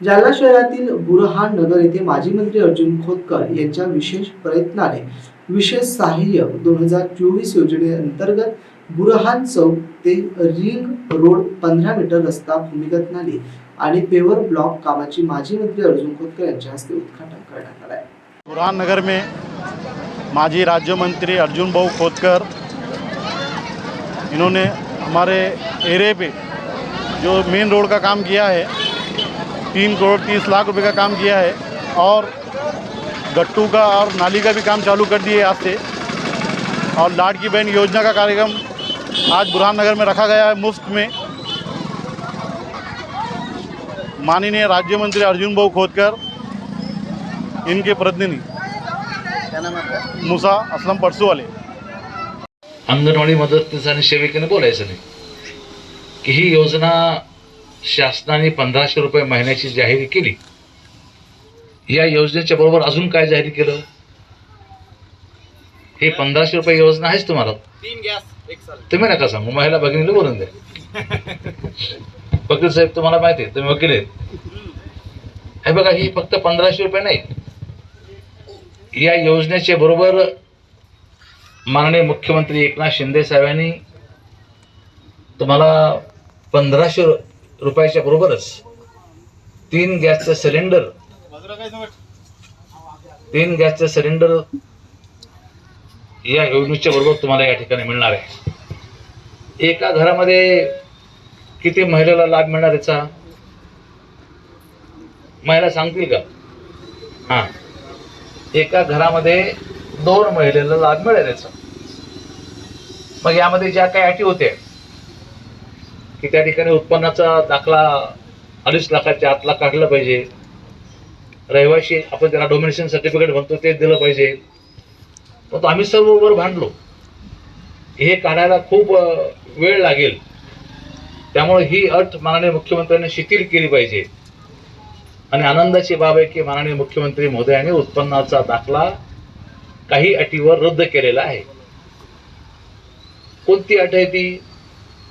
जालना शहरातील बुरहान नगर येथे माजी मंत्री अर्जुन खोतकर यांच्या विशेष प्रयत्नाने विशेष सहाय्य दोन हजार चोवीस योजनेअंतर्गत बुरहान चौक ते रिंग रोड पंधरा मीटर रस्ता भूमिगत नाली आणि पेवर ब्लॉक कामाची माजी मंत्री अर्जुन खोतकर यांच्या हस्ते उद्घाटन करण्यात आलं आहे. बुरहान नगर में माजी राज्यमंत्री अर्जुन भाऊ खोतकर इन्होंने हमारे एरिए पे जो मेन रोड का काम किया है तीन करोड़ तीस लाख रुपए का काम किया है और गट्टू का और नाली का भी काम चालू कर दिए आज से। और लाड की बहन योजना का कार्यक्रम आज बुरहान नगर में रखा गया है मुफ़्त में। माननीय राज्य मंत्री अर्जुन भाऊ खोदकर इनके प्रतिनिधि। मुसा असलम परसू वाले। अंगणवाडी मदतनीस आणि सेविकेने बोलायचं नाही। की ही योजना शासनाने पंधराशे रुपये महिन्याची जाहीर केली. या योजनेच्या बरोबर अजून काय जाहीर केलं? हे पंधराशे रुपये योजना आहेच तुम्हाला. तीन गॅस एक साल. तुम्ही नका सांगू महिला भगिनीला बोलून द्या. वकील साहेब तुम्हाला माहिती आहे तुम्ही वकील आहेत. हे बघा ही फक्त पंधराशे रुपये नाही. या योजनेच्या बरोबर माननीय मुख्यमंत्री एकनाथ शिंदे साहेबांनी तुम्हाला पंधराशे रुपयाच्या बरोबरच. तीन गॅसचं सिलेंडर. तीन गॅसचं सिलेंडर या योजनेच्या बरोबर तुम्हाला या ठिकाणी मिळणार आहे. एका घरामध्ये किती महिलेला लाभ मिळणार याचा? महिला सांगतील का? हां. एका घरामध्ये दोन महिलेला लाभ मिळेल याचा. मग यामध्ये ज्या काही अटी होत्या की त्या ठिकाणी उत्पन्नाचा दाखला अडीच लाखाच्या आतला काढला पाहिजे. रहिवाशी आपण त्याला डोमिनेशन सर्टिफिकेट म्हणतो ते दिलं पाहिजे. पण आम्ही सर्व वर भांडलो. हे काढायला खूप वेळ लागेल. त्यामुळे ही अट माननीय मुख्यमंत्र्यांनी शिथिल केली पाहिजे. आणि आनंदाची बाब आहे की माननीय मुख्यमंत्री महोदयाने उत्पन्नाचा दाखला काही अटीवर रद्द केलेला आहे. कोणती अट आहे ती?